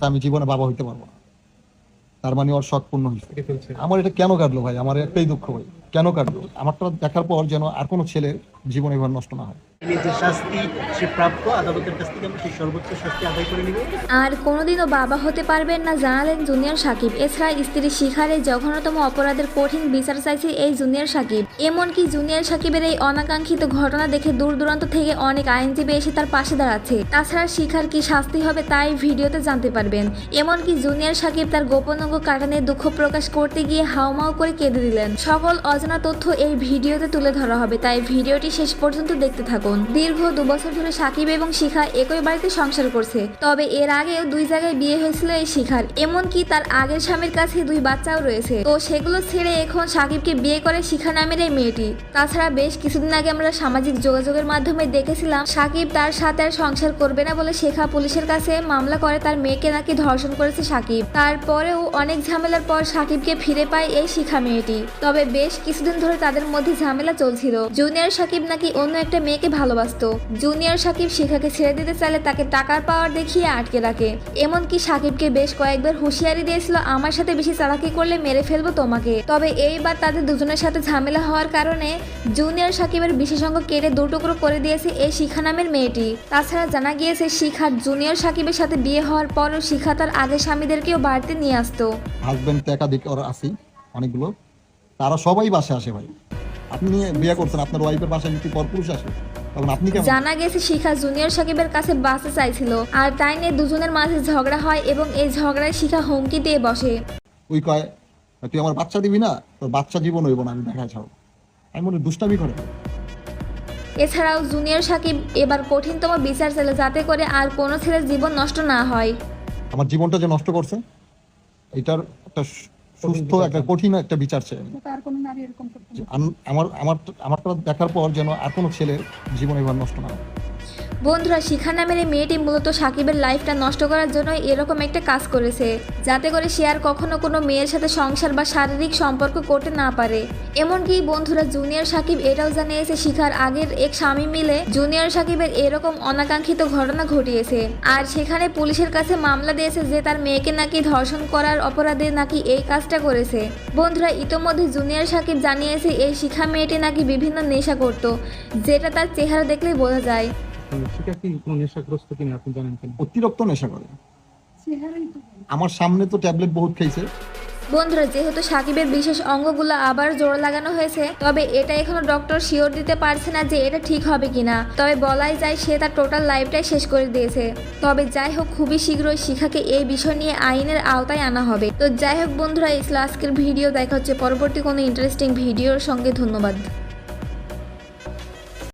আমি জীবনে বাবা হইতে পারব না। তার মানে ওর শখ পূর্ণ হয়েছে আমার এটা কেন কাটলো ভাই? আমার একটাই দুঃখ ভাই কেন কাটলো? আমারটা দেখার পর যেন আর কোনো ছেলের জীবন এবার নষ্ট না হয়। আর কোনোদিনও বাবা হতে পারবেন না জানালেন জুনিয়র সাকিব। এছাড়া স্ত্রী শিখারে জঘন্যতম অপরাধের কঠিন বিচার চাইছে এই জুনিয়র সাকিব। এমনকি জুনিয়র সাকিবের এই অনাকাঙ্ক্ষিত ঘটনা দেখে দূর দূরান্ত থেকে অনেক আইনজীবী এসে তার পাশে দাঁড়াচ্ছে। তাছাড়া শিখার কি শাস্তি হবে তাই ভিডিওতে জানতে পারবেন। এমনকি জুনিয়র সাকিব তার গোপন অঙ্গ কাটা নিয়ে দুঃখ প্রকাশ করতে গিয়ে হাউমাউ করে কেঁদে দিলেন। সকল অজানা তথ্য এই ভিডিওতে তুলে ধরা হবে তাই ভিডিওটি শেষ পর্যন্ত দেখতে থাকুন। দীর্ঘ দু বছর ধরে সাকিব এবং শিখা একই বাড়িতে সংসার করছে। তবে এর আগেও দুই জায়গায় বিয়ে হয়েছিল এই শিখার। এমনকি তার আগের স্বামীর কাছে দুই বাচ্চাও রয়েছে। তো সেগুলো ছেড়ে এখন সাকিবকে বিয়ে করে শিখা নামের এই মেয়েটি। তাছাড়া বেশ কিছুদিন আগে আমরা সামাজিক যোগাযোগের মাধ্যমে দেখেছিলাম, সাকিব তার সাথে আর সংসার করবে না বলে শেখা পুলিশের কাছে মামলা করে তার মেয়েকে নাকি ধর্ষণ করেছে সাকিব। তারপরেও অনেক ঝামেলার পর সাকিবকে ফিরে পায় এই শিখা মেয়েটি। তবে বেশ কিছুদিন ধরে তাদের মধ্যে ঝামেলা চলছিল। জুনিয়র সাকিব নাকি অন্য একটা মেয়েকে ভালোবাসতো। জুনিয়র সাকিব শিখাকে ছেড়ে দিতে চাইলে তাকে টাকার পাওয়ার দেখিয়ে আটকে রাখে। এমনকি সাকিবকে বেশ কয়েকবার হুঁশিয়ারি দিয়েছিল, আমার সাথে বেশি চালাকি করলে মেরে ফেলব তোমাকে। তবে এইবার তাদের দুজনের সাথে ঝামেলা হওয়ার কারণে জুনিয়র সাকিবের বিশেষজ্ঞ কেটে দুটুকরো করে দিয়েছে এই শিখা নামের মেয়েটি। তাছাড়া জানা গিয়েছে শিখার জুনিয়র সাকিবের সাথে বিয়ে হওয়ার পরও শিখা তার আগের স্বামীদেরকেও বাড়িতে নিয়ে আসতো। হাজব্যান্ড একাধিক ওরা অনেকগুলো। তারা সবাই বাসে আসে ভাই। আপনি বিয়ে করছেন আপনার ওয়াইফের বাসায় যদি পরপুরুষ আসে তখন আপনি কেমন? জানা গেছে শিখা জুনিয়র সাকিবের কাছে বাসে চাইছিল। আর তাই নিয়ে দুজনের মাঝে ঝগড়া হয় এবং এই ঝগড়ায় শিখা হুমকি দিয়ে বসে। ওই কয় তুই আমার বাচ্চা দিবি না? তোর বাচ্চা জীবন হইব না আমি দেখা ছাড়ো আমি মনে দুষ্টামি করে? এছাড়াও জুনিয়র সাকিব এবার কঠিনতম বিচার চাইল যাতে করে আর কোনো ছেলের জীবন নষ্ট না হয়। আমার জীবনটা যে নষ্ট করছে এটার একটা সুস্থ একটা কঠিন একটা বিচার চাই আমি। আর কোনো নারী এরকম করতে যে আম- আমার আমার দেখার পর যেন আর কোনো ছেলের জীবন এবার নষ্ট না হয় বন্ধুরা শিখা নামের এই মেয়েটি মূলত সাকিবের লাইফটা নষ্ট করার জন্য এরকম একটা কাজ করেছে, যাতে করে সে আর কখনো কোনো মেয়ের সাথে সংসার বা শারীরিক সম্পর্ক করতে না পারে। এমনকি বন্ধুরা, জুনিয়র সাকিব এটাও জানিয়েছে, শিখার আগের এক স্বামী মিলে জুনিয়র সাকিবের এরকম অনাকাঙ্ক্ষিত ঘটনা ঘটিয়েছে। আর সেখানে পুলিশের কাছে মামলা দিয়েছে যে তার মেয়েকে নাকি ধর্ষণ করার অপরাধে নাকি এই কাজটা করেছে। বন্ধুরা, ইতোমধ্যে জুনিয়র সাকিব জানিয়েছে, এই শিখা মেয়েটি নাকি বিভিন্ন নেশা করত, যেটা তার চেহারা দেখলেই বোঝা যায়। শিখা কি কোনো নেশাগ্রস্ত কিনা আপনি জানেন কিনা? অতিরিক্ত নেশা করে। আমার সামনে তো ট্যাবলেট বহুত খাইছে। বন্ধুরা যেহেতু সাকিবের বিশেষ অঙ্গগুলো আবার জোড়া লাগানো হয়েছে তবে এটা এখনও ডক্টর শিওর দিতে পারছে না যে এটা ঠিক হবে কিনা। তবে বলাই যায় সে তার টোটাল লাইফটাই শেষ করে দিয়েছে। তবে যাই হোক খুবই শীঘ্রই শিখাকে এই বিষয় নিয়ে আইনের আওতায় আনা হবে। তো যাই হোক বন্ধুরা এই আজকের ভিডিও দেখা হচ্ছে পরবর্তী কোনো ইন্টারেস্টিং ভিডিওর সঙ্গে। ধন্যবাদ।